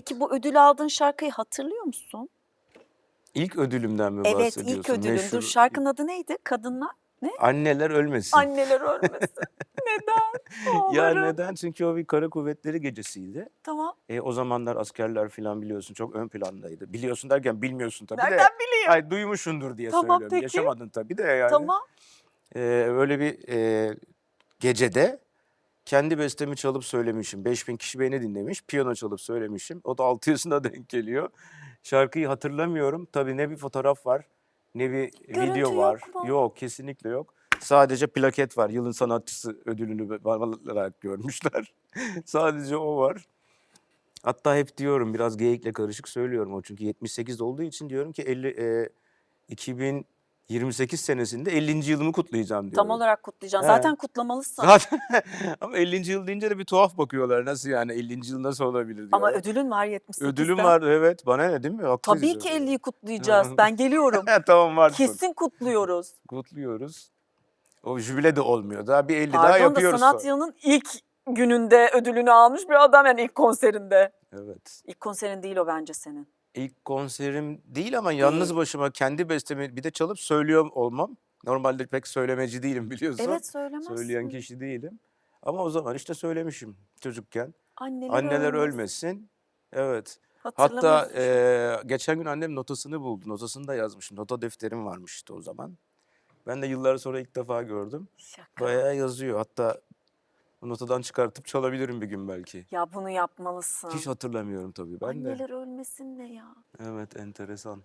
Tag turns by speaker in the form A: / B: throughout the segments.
A: Peki bu ödül aldığın şarkıyı hatırlıyor musun?
B: İlk ödülümden mi
A: Evet
B: bahsediyorsun?
A: ilk ödülün. Dur şarkının adı neydi? Kadınlar.
B: Anneler ölmesin.
A: Anneler ölmesin. Neden?
B: Ya neden? Çünkü o bir kara kuvvetleri gecesiydi.
A: Tamam.
B: E, o zamanlar askerler falan biliyorsun çok ön plandaydı. Biliyorsun derken bilmiyorsun tabii de.
A: Nereden bileyim?
B: Ay duymuşsundur diye
A: Tamam,
B: söylüyorum.
A: peki.
B: Yaşamadın tabii de yani.
A: Tamam.
B: Ee, öyle bir e, gecede kendi bestemi çalıp söylemişim. 5000 kişi beni dinlemiş. Piyano çalıp söylemişim. O da 6 yaşına denk geliyor. Şarkıyı hatırlamıyorum. Tabii ne bir fotoğraf var ne bir
A: Görüntü
B: video var.
A: yok mu?
B: Yok kesinlikle yok. Sadece plaket var. Yılın sanatçısı ödülünü alarak görmüşler. Sadece o var. Hatta hep diyorum biraz geyikle karışık söylüyorum o çünkü 78'de olduğu için diyorum ki 50 e, 2028 senesinde 50. yılımı kutlayacağım diyorum.
A: Tam olarak kutlayacaksın.
B: He.
A: Zaten kutlamalısın.
B: Zaten ama 50. yıl deyince de bir tuhaf bakıyorlar. Nasıl yani 50. yıl nasıl olabilir diyorlar.
A: Ama ödülün var 78'den.
B: Ödülüm var evet. Bana ne değil mi? Haklıyız
A: Tabii ki
B: öyle.
A: 50'yi kutlayacağız. Ben geliyorum.
B: tamam varsın.
A: Kesin kutluyoruz.
B: Kutluyoruz. O jübile de olmuyor. Daha bir 50 daha
A: Pardon da
B: yapıyoruz.
A: sanat
B: sonra.
A: yılının ilk gününde ödülünü almış bir adam yani ilk konserinde.
B: Evet.
A: İlk konserin değil o bence senin.
B: İlk konserim değil ama yalnız başıma kendi bestemi bir de çalıp söylüyor olmam. Normalde pek söylemeci değilim biliyorsun.
A: Evet söylemezsin.
B: Söyleyen kişi değilim. Ama o zaman işte söylemişim çocukken.
A: Anneler,
B: Anneler
A: ölmesin.
B: ölmesin. Evet. Hatta eee, geçen gün annem notasını buldu. Notasını da yazmış. Nota defterim varmış işte o zaman. Ben de yıllar sonra ilk defa gördüm.
A: Şaka.
B: Bayağı yazıyor. Hatta notadan çıkartıp çalabilirim bir gün belki.
A: Ya bunu yapmalısın.
B: Hiç hatırlamıyorum tabii ben de.
A: Anneler ölmesin ne ya?
B: Evet enteresan.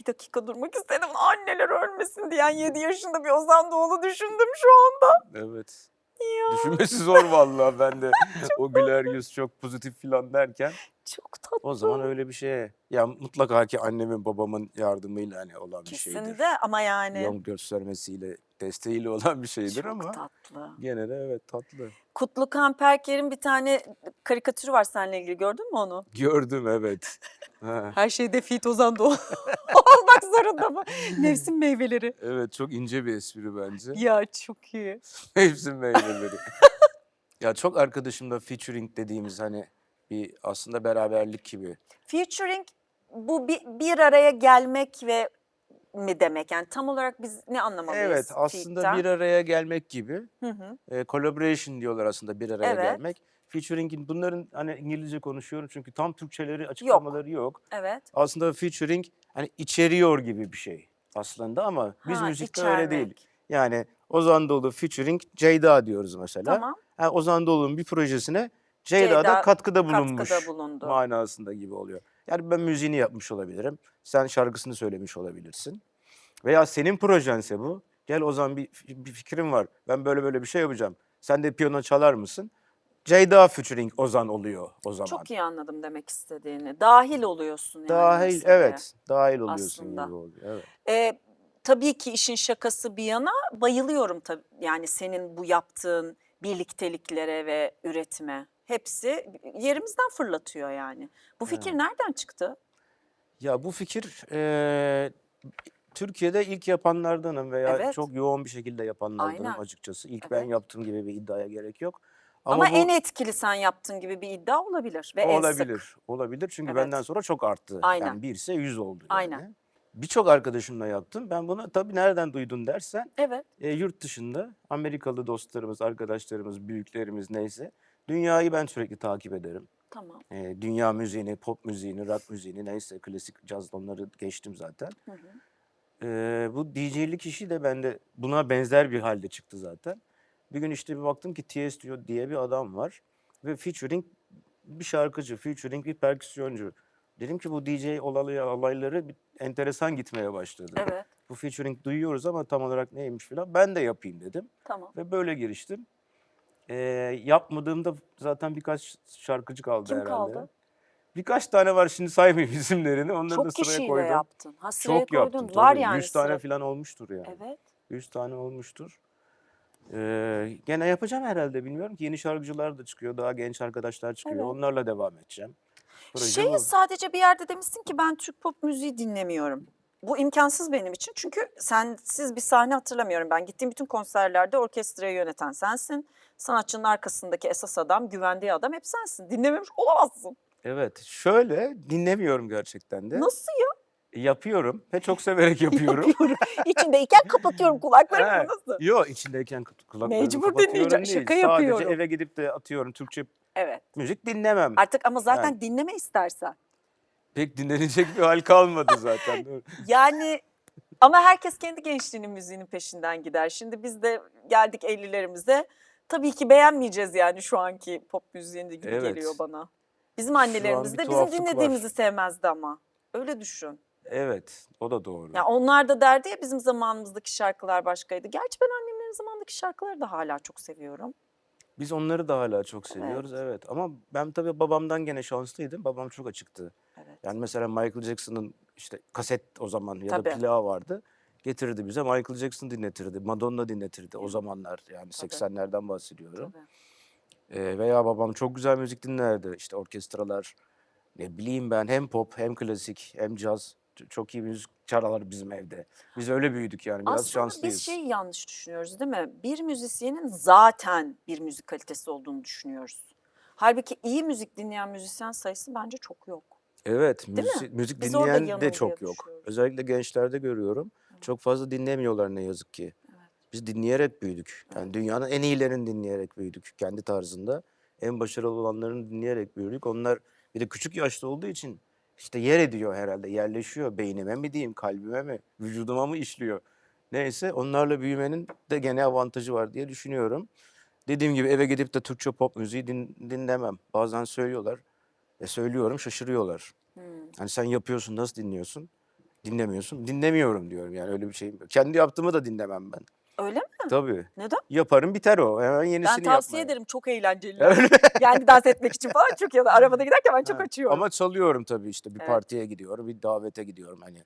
A: Bir dakika durmak istedim. Anneler ölmesin diyen 7 yaşında bir Ozan Doğulu düşündüm şu anda.
B: Evet.
A: Ya
B: Düşünmesi zor vallahi ben de. o güler yüz çok pozitif falan derken.
A: çok tatlı.
B: O zaman öyle bir şeye. Ya mutlaka ki annemin babamın yardımıyla hani olan bir şeydir.
A: Kesin de ama yani
B: Yol göstermesiyle, desteğiyle olan bir şeydir
A: çok
B: ama
A: tatlı.
B: gene de evet tatlı.
A: Kutlu Kamperker'in bir tane karikatürü var seninle ilgili gördün mü onu?
B: Gördüm evet. Ha,
A: Her şeyde Fit Ozan Doğulu olmak zorunda mı? Mevsim meyveleri.
B: evet çok ince bir espri bence.
A: Ya çok iyi.
B: Mevsim meyveleri. ya çok arkadaşımda featuring dediğimiz hani bir aslında beraberlik gibi.
A: Featuring bu bir, bir araya gelmek ve mi demek? Yani tam olarak biz ne anlamalıyız?
B: Evet aslında
A: feat'ten?
B: bir araya gelmek gibi.
A: Hı hı.
B: E, collaboration diyorlar aslında bir araya
A: Evet.
B: gelmek. Featuring'in bunların hani İngilizce konuşuyorum çünkü tam Türkçeleri açıklamaları yok.
A: Evet.
B: Aslında featuring hani içeriyor gibi bir şey aslında ama biz
A: Ha,
B: müzikte öyle değil.
A: içermek.
B: Yani Ozan Doğulu featuring Ceyda diyoruz mesela.
A: Tamam.
B: Ha, Ozan Doğulu'nun bir projesine Ceyda, da
A: Ceyda
B: katkıda bulunmuş
A: Katkıda bulundu.
B: manasında gibi oluyor. Yani ben müziğini yapmış olabilirim. Sen şarkısını söylemiş olabilirsin. Veya senin projense bu. Gel Ozan bir, bir fikrim var. Ben böyle böyle bir şey yapacağım. Sen de piyano çalar mısın? Ceyda featuring Ozan oluyor o zaman.
A: Çok iyi anladım demek istediğini. Dahil oluyorsun yani.
B: Dahil
A: meseleye.
B: evet. Dahil oluyorsun
A: Aslında.
B: gibi oluyor. Evet.
A: Ee, tabii ki işin şakası bir yana bayılıyorum tabii. Yani senin bu yaptığın birlikteliklere ve üretime. Hepsi yerimizden fırlatıyor yani. Bu fikir
B: Evet.
A: nereden çıktı?
B: Ya bu fikir eee, Türkiye'de ilk yapanlardanım veya
A: Evet.
B: çok yoğun bir şekilde yapanlardanım
A: Aynen.
B: açıkçası. İlk ben
A: Evet.
B: yaptığım gibi bir iddiaya gerek yok.
A: Ama,
B: bu
A: en etkili sen yaptığın gibi bir iddia olabilir ve en sık.
B: olabilir. Olabilir çünkü
A: Evet.
B: benden sonra çok arttı.
A: Aynen.
B: Yani bir ise yüz oldu.
A: Aynen.
B: Yani. Birçok arkadaşımla yaptım. Ben bunu tabii nereden duydun dersen
A: Evet.
B: e, yurt dışında Amerikalı dostlarımız, arkadaşlarımız, büyüklerimiz neyse dünyayı ben sürekli takip ederim.
A: Tamam.
B: E, dünya müziğini, pop müziğini, rock müziğini neyse klasik caz onları geçtim zaten.
A: Hı hı.
B: Ee, bu DJ'lik işi de bende buna benzer bir halde çıktı zaten. Bir gün işte bir baktım ki Tiesto diye bir adam var ve featuring bir şarkıcı, featuring bir perküsyoncu. Dedim ki bu DJ olayları, olayları bir enteresan gitmeye başladı.
A: Evet.
B: Bu featuring duyuyoruz ama tam olarak neymiş falan ben de yapayım dedim
A: Tamam.
B: ve böyle giriştim. Ee, yapmadığımda zaten birkaç şarkıcı kaldı
A: Kim
B: herhalde.
A: kaldı?
B: Birkaç tane var şimdi saymayayım isimlerini. Onları da
A: Çok
B: sıraya
A: kişiyle
B: koydum.
A: yaptın. Ha sıraya
B: Çok yaptım
A: koydun. Var
B: tabii.
A: yani
B: 100 tane
A: sıra.
B: falan olmuştur yani.
A: Evet.
B: 100 tane olmuştur. Ee, gene yapacağım herhalde bilmiyorum ki yeni şarkıcılar da çıkıyor. Daha genç arkadaşlar çıkıyor.
A: Evet.
B: Onlarla devam edeceğim. Proje bu.
A: sadece bir yerde demişsin ki ben Türk pop müziği dinlemiyorum. bu imkansız benim için. Çünkü sensiz bir sahne hatırlamıyorum ben. Gittiğim bütün konserlerde orkestrayı yöneten sensin. Sanatçının arkasındaki esas adam, güvendiği adam hep sensin. Dinlememiş olamazsın.
B: Evet. Şöyle dinlemiyorum gerçekten de.
A: Nasıl ya?
B: Yapıyorum ve çok severek yapıyorum.
A: Yapıyorum. İçindeyken kapatıyorum kulaklarımı.
B: Evet.
A: Nasıl?
B: Yok içindeyken kul- kulaklarımı
A: Mecbur
B: kapatıyorum
A: dinleyeceğim,
B: değil.
A: şaka
B: Sadece
A: yapıyorum.
B: eve gidip de atıyorum Türkçe
A: Evet.
B: müzik dinlemem.
A: Artık ama zaten
B: Yani.
A: dinleme istersen.
B: Pek dinlenecek bir hal kalmadı zaten.
A: Yani ama herkes kendi gençliğinin müziğinin peşinden gider. Şimdi biz de geldik 50'lerimize. Tabii ki beğenmeyeceğiz yani şu anki pop müziğini gibi
B: Evet.
A: geliyor bana. Bizim annelerimiz de bizim
B: tuhaflık var.
A: dinlediğimizi sevmezdi ama. Öyle düşün.
B: Evet o da doğru.
A: Ya onlar da derdi ya bizim zamanımızdaki şarkılar başkaydı. Gerçi ben annemlerin zamanındaki şarkıları da hala çok seviyorum.
B: Biz onları da hala çok seviyoruz evet. Ama ben tabii babamdan gene şanslıydım. Babam çok açıktı.
A: Evet.
B: Yani mesela Michael Jackson'ın işte kaset o zaman ya
A: Tabii.
B: da plağı vardı. Getirirdi bize Michael Jackson dinletirdi. Madonna dinletirdi o zamanlar yani
A: Tabii.
B: 80'lerden bahsediyorum.
A: Tabii.
B: Ee, veya babam çok güzel müzik dinlerdi. İşte orkestralar ne bileyim ben hem pop hem klasik hem caz çok iyi müzik çalar bizim evde. Biz öyle büyüdük yani biraz
A: Aslında
B: şanslıyız.
A: biz şeyi yanlış düşünüyoruz değil mi? Bir müzisyenin zaten bir müzik kalitesi olduğunu düşünüyoruz. Halbuki iyi müzik dinleyen müzisyen sayısı bence çok yok.
B: Evet,
A: mi?
B: müzik, müzik
A: Biz orada
B: dinleyen de çok yok. Özellikle gençlerde görüyorum. Çok fazla dinlemiyorlar ne yazık ki. Biz dinleyerek büyüdük. Yani dünyanın en iyilerini dinleyerek büyüdük kendi tarzında. En başarılı olanlarını dinleyerek büyüdük. Onlar bir de küçük yaşta olduğu için işte yer ediyor herhalde, yerleşiyor. Beynime mi diyeyim, kalbime mi, vücuduma mı işliyor? Neyse onlarla büyümenin de gene avantajı var diye düşünüyorum. Dediğim gibi eve gidip de Türkçe pop müziği din- dinlemem. Bazen söylüyorlar. E söylüyorum şaşırıyorlar.
A: Hmm.
B: Hani sen yapıyorsun nasıl dinliyorsun? Dinlemiyorsun. Dinlemiyorum diyorum yani öyle bir şeyim yok. Kendi yaptığımı da dinlemem ben.
A: Öyle mi?
B: Tabii.
A: Neden?
B: Yaparım biter o. Hemen yenisini
A: Ben tavsiye
B: yapmaya.
A: ederim çok eğlenceli. yani dans etmek için falan çok ya da arabada giderken ben çok
B: Ha,
A: açıyorum.
B: Ama çalıyorum tabii işte bir
A: Evet.
B: partiye gidiyorum, bir davete gidiyorum hani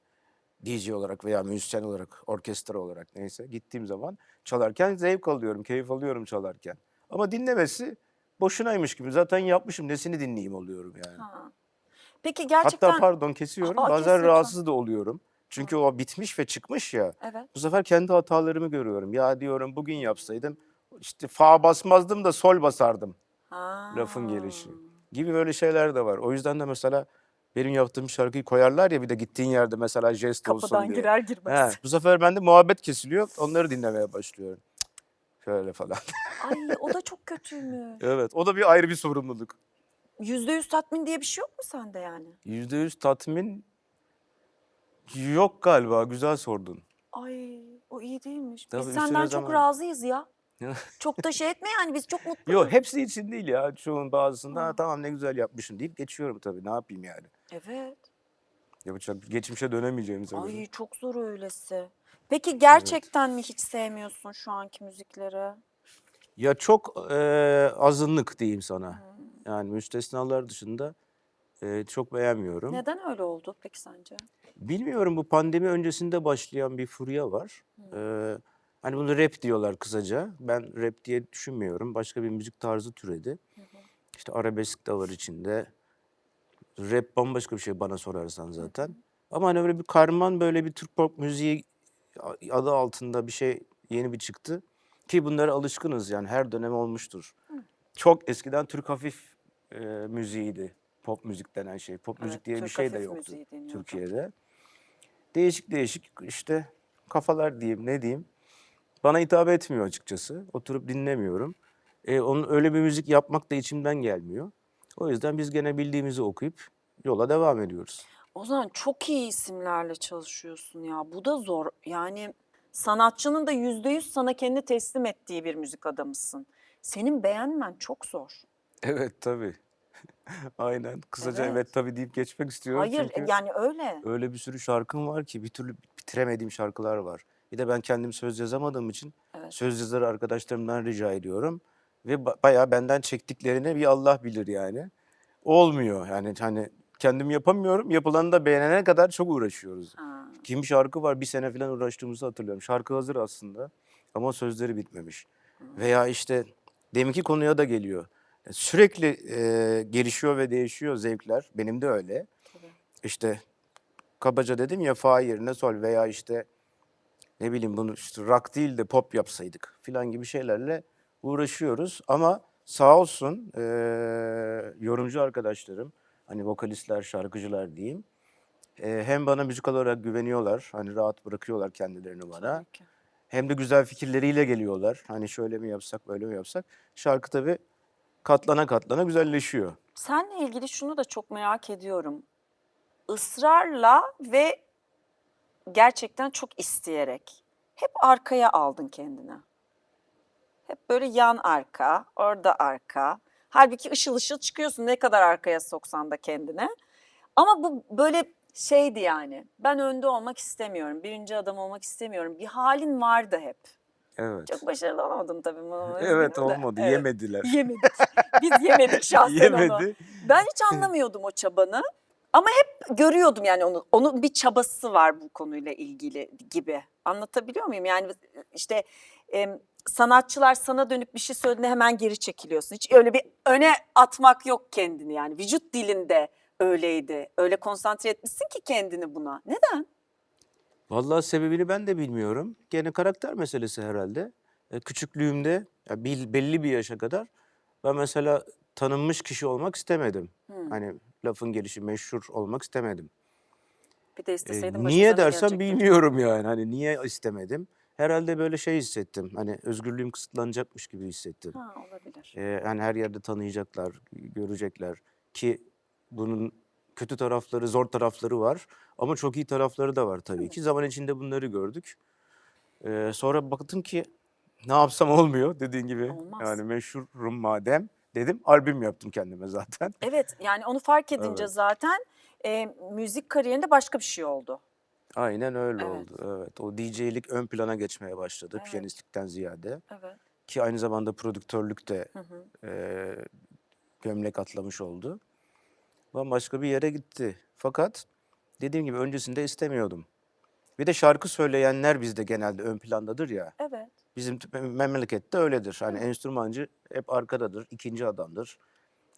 B: DJ olarak veya müzisyen olarak, orkestra olarak neyse gittiğim zaman çalarken zevk alıyorum, keyif alıyorum çalarken. Ama dinlemesi boşunaymış gibi. Zaten yapmışım nesini dinleyeyim oluyorum yani.
A: Ha. Peki gerçekten
B: Hatta pardon kesiyorum.
A: Aa, kes
B: Bazen
A: lütfen.
B: rahatsız da oluyorum. Çünkü o bitmiş ve çıkmış ya.
A: evet.
B: Bu sefer kendi hatalarımı görüyorum. Ya diyorum bugün yapsaydım işte fa basmazdım da sol basardım
A: Ha.
B: lafın gelişi gibi böyle şeyler de var. O yüzden de mesela benim yaptığım şarkıyı koyarlar ya bir de gittiğin yerde mesela jest olsun
A: Kapıdan
B: diye.
A: girer girmez.
B: He, bu sefer bende muhabbet kesiliyor. Onları dinlemeye başlıyorum. Şöyle falan.
A: Ay o da çok kötüymüş.
B: evet o da bir ayrı bir sorumluluk.
A: Yüzde yüz tatmin diye bir şey yok mu sende yani?
B: Yüzde yüz tatmin yok galiba. Güzel sordun.
A: Ay o iyi değilmiş.
B: Tabii
A: Biz senden çok
B: zaman-
A: razıyız ya. Çok da şey etme yani biz çok mutluyuz.
B: Yok hepsi için değil ya. Çoğun bazısında "Ha, tamam ne güzel yapmışsın deyip geçiyorum tabii. Ne yapayım yani.
A: Evet.
B: Yapacak geçmişe dönemeyeceğimize göre.
A: Ay çok zor öylesi. Peki gerçekten mi hiç sevmiyorsun şu anki müzikleri?
B: Ya çok e, azınlık diyeyim sana. Yani müstesnalar dışında e, çok beğenmiyorum.
A: Neden öyle oldu peki sence?
B: Bilmiyorum bu pandemi öncesinde başlayan bir furya var. Ee, hani bunu rap diyorlar kısaca. Ben rap diye düşünmüyorum. Başka bir müzik tarzı türedi. İşte arabesk de var içinde. Rap bambaşka bir şey bana sorarsan zaten. Ama hani böyle bir karman böyle bir Türk pop müziği adı altında bir şey yeni bir çıktı. Ki bunlara alışkınız yani her dönem olmuştur. Çok eskiden Türk hafif e, müziğiydi. Pop müzik denen şey. Pop
A: Evet,
B: müzik diye bir şey de yoktu. Türkiye'de. Değişik değişik işte kafalar diyeyim ne diyeyim. Bana hitap etmiyor açıkçası. Oturup dinlemiyorum. E, onun öyle bir müzik yapmak da içimden gelmiyor. O yüzden biz gene bildiğimizi okuyup yola devam ediyoruz.
A: O zaman çok iyi isimlerle çalışıyorsun ya. Bu da zor. Yani sanatçının da yüzde yüz sana kendi teslim ettiği bir müzik adamısın. Senin beğenmen çok zor.
B: Evet tabii. Aynen. Kısaca
A: Evet.
B: evet, tabii deyip geçmek istiyorum.
A: Hayır
B: Çünkü
A: yani öyle.
B: öyle bir sürü şarkım var ki bir türlü bitiremediğim şarkılar var. Bir de ben kendim söz yazamadığım için
A: Evet.
B: söz yazarı arkadaşlarımdan rica ediyorum. Ve ba- bayağı benden çektiklerini bir Allah bilir yani. Olmuyor yani hani kendim yapamıyorum. Yapılanı da beğenene kadar çok uğraşıyoruz.
A: Ha.
B: Kim şarkı var bir sene falan uğraştığımızı hatırlıyorum. Şarkı hazır aslında ama sözleri bitmemiş. Veya işte deminki konuya da geliyor. Sürekli e, gelişiyor ve değişiyor zevkler. Benim de öyle.
A: Tabii.
B: İşte kabaca dedim ya fa yerine sol veya işte ne bileyim bunu işte rock değil de pop yapsaydık filan gibi şeylerle uğraşıyoruz. Ama sağ olsun eee, yorumcu arkadaşlarım hani vokalistler, şarkıcılar diyeyim. eee, hem bana müzik olarak güveniyorlar. Hani rahat bırakıyorlar kendilerini bana. Hem de güzel fikirleriyle geliyorlar. Hani şöyle mi yapsak, böyle mi yapsak. Şarkı tabii katlana katlana güzelleşiyor.
A: Seninle ilgili şunu da çok merak ediyorum. Israrla ve gerçekten çok isteyerek hep arkaya aldın kendini. Hep böyle yan arka, orada arka. Halbuki ışıl ışıl çıkıyorsun ne kadar arkaya soksan da kendine. Ama bu böyle şeydi yani. Ben önde olmak istemiyorum. Birinci adam olmak istemiyorum. Bir halin vardı hep.
B: Evet.
A: Çok başarılı olamadım tabii. bunu
B: Evet olmadı.
A: Evet.
B: Yemediler.
A: Yemedik. Biz yemedik şahsen onu.
B: Yemedi.
A: Ben hiç anlamıyordum o çabanı. Ama hep görüyordum yani onu. Onun bir çabası var bu konuyla ilgili gibi. Anlatabiliyor muyum? Yani işte em, sanatçılar sana dönüp bir şey söylediğinde hemen geri çekiliyorsun. Hiç öyle bir öne atmak yok kendini yani. Vücut dilinde öyleydi. Öyle konsantre etmişsin ki kendini buna. Neden?
B: Vallahi sebebini ben de bilmiyorum. Gene karakter meselesi herhalde. E, küçüklüğümde ya bil- belli bir yaşa kadar ben mesela tanınmış kişi olmak istemedim.
A: Hmm.
B: Hani lafın gelişi meşhur olmak istemedim.
A: Bir de
B: E,
A: isteseydin
B: niye dersen bilmiyorum yani. Hani niye istemedim? Herhalde böyle şey hissettim. Hani özgürlüğüm kısıtlanacakmış gibi hissettim.
A: Ha olabilir.
B: E, yani her yerde tanıyacaklar, görecekler ki bunun kötü tarafları, zor tarafları var. Ama çok iyi tarafları da var tabii ki. Zaman içinde bunları gördük. E, sonra baktım ki ne yapsam olmuyor dediğin gibi.
A: Olmaz.
B: Yani meşhurum madem dedim. Albüm yaptım kendime zaten.
A: Evet yani onu fark edince
B: Evet.
A: zaten e, müzik kariyerinde başka bir şey oldu.
B: Aynen öyle
A: Evet.
B: oldu. Evet. O DJ'lik ön plana geçmeye başladı
A: Evet.
B: piyanistlikten ziyade.
A: Evet.
B: Ki aynı zamanda prodüktörlük de
A: Hı hı.
B: eee, gömlek atlamış oldu. Bambaşka bir yere gitti. Fakat dediğim gibi öncesinde istemiyordum. Bir de şarkı söyleyenler bizde genelde ön plandadır ya.
A: Evet.
B: Bizim memlekette öyledir. Hani enstrümancı hep arkadadır, ikinci adamdır.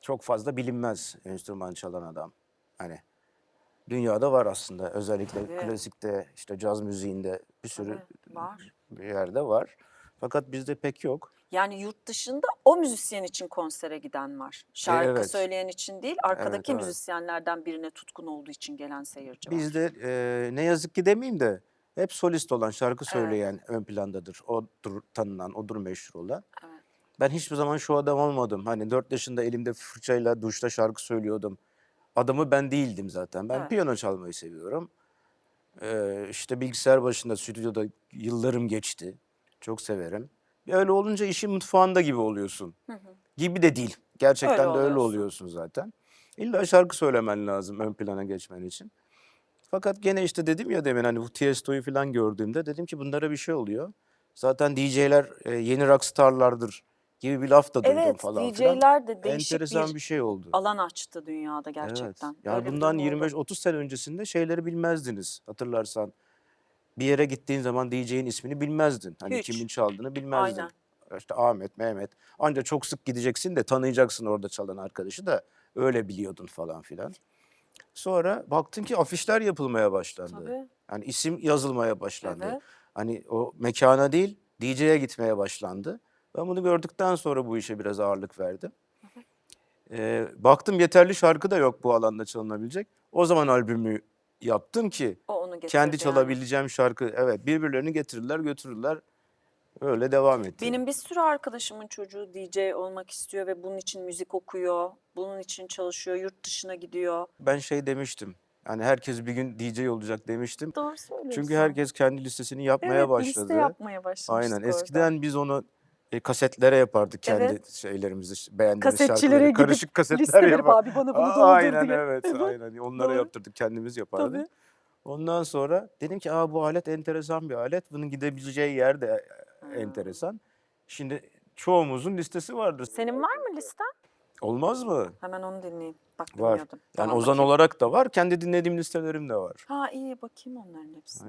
B: Çok fazla bilinmez enstrüman çalan adam. Hani dünyada var aslında. Özellikle
A: Tabii.
B: klasikte, işte caz müziğinde bir sürü
A: Tabii, var.
B: bir yerde var. Fakat bizde pek yok.
A: Yani yurt dışında o müzisyen için konsere giden var. Şarkı
B: evet.
A: söyleyen için değil, arkadaki
B: evet.
A: müzisyenlerden birine tutkun olduğu için gelen seyirci var.
B: Bizde e, ne yazık ki demeyeyim de hep solist olan, şarkı
A: Evet.
B: söyleyen ön plandadır. Odur tanınan, odur meşhur olan.
A: Evet.
B: Ben hiçbir zaman şu adam olmadım. Hani dört yaşında elimde fırçayla duşta şarkı söylüyordum. Adamı ben değildim zaten. Ben
A: Evet.
B: piyano çalmayı seviyorum. Ee, işte bilgisayar başında, stüdyoda yıllarım geçti. Çok severim. Öyle olunca işin mutfağında gibi oluyorsun.
A: Hı hı.
B: Gibi de değil. Gerçekten
A: Öyle
B: de öyle
A: oluyorsun.
B: oluyorsun zaten. İlla şarkı söylemen lazım ön plana geçmen için. Fakat gene işte dedim ya demin hani bu Tiesto'yu falan gördüğümde dedim ki bunlara bir şey oluyor. Zaten DJ'ler e, yeni rockstarlardır gibi bir laf da duydum
A: Evet,
B: falan filan.
A: DJ'ler de değişik
B: Enteresan
A: bir,
B: bir şey oldu.
A: alan açtı dünyada gerçekten.
B: Evet. Yani
A: Öyle
B: bundan
A: durum oldu.
B: 25-30 sene öncesinde şeyleri bilmezdiniz hatırlarsan. Bir yere gittiğin zaman DJ'in ismini bilmezdin. Hani
A: Hiç.
B: kimin çaldığını bilmezdin.
A: Aynen.
B: İşte Ahmet, Mehmet. Ancak çok sık gideceksin de tanıyacaksın orada çalan arkadaşı da öyle biliyordun falan filan. Sonra baktın ki afişler yapılmaya başlandı.
A: Tabii.
B: Yani isim yazılmaya başlandı.
A: Evet.
B: Hani o mekana değil DJ'ye gitmeye başlandı. Ben bunu gördükten sonra bu işe biraz ağırlık verdim. Ee, baktım yeterli şarkı da yok bu alanda çalınabilecek. O zaman albümü yaptım ki
A: O onu getirdi
B: kendi
A: yani.
B: çalabileceğim şarkı. Evet birbirlerini getirirler götürürler. Öyle devam etti.
A: Benim bir sürü arkadaşımın çocuğu DJ olmak istiyor ve bunun için müzik okuyor, bunun için çalışıyor, yurt dışına gidiyor.
B: Ben şey demiştim. Yani herkes bir gün DJ olacak demiştim.
A: Doğru söylüyorsun.
B: Çünkü herkes kendi listesini yapmaya
A: evet,
B: başladı.
A: liste yapmaya başlamıştık
B: Aynen.
A: orada.
B: Eskiden biz onu e, kasetlere yapardık kendi
A: Evet.
B: şeylerimizi, işte beğendiğimiz
A: Kasetçilere
B: şarkıları.
A: gidip
B: Karışık kasetler
A: liste verip abi bana bunu
B: Aa,
A: doldur
B: Aynen
A: diye.
B: evet,
A: Evet,
B: aynen. Onlara
A: doğru.
B: yaptırdık kendimiz yapardık.
A: Tabii.
B: Ondan sonra dedim ki Aa, bu alet enteresan bir alet. Bunun gidebileceği yer de
A: Ha.
B: enteresan. Şimdi çoğumuzun listesi vardır.
A: Senin var mı listen?
B: Olmaz mı?
A: Hemen onu dinleyeyim. Bak
B: Var. Yani
A: Tamam,
B: ozan
A: bakayım.
B: olarak da var. Kendi dinlediğim listelerim de var.
A: Ha iyi bakayım onların hepsine.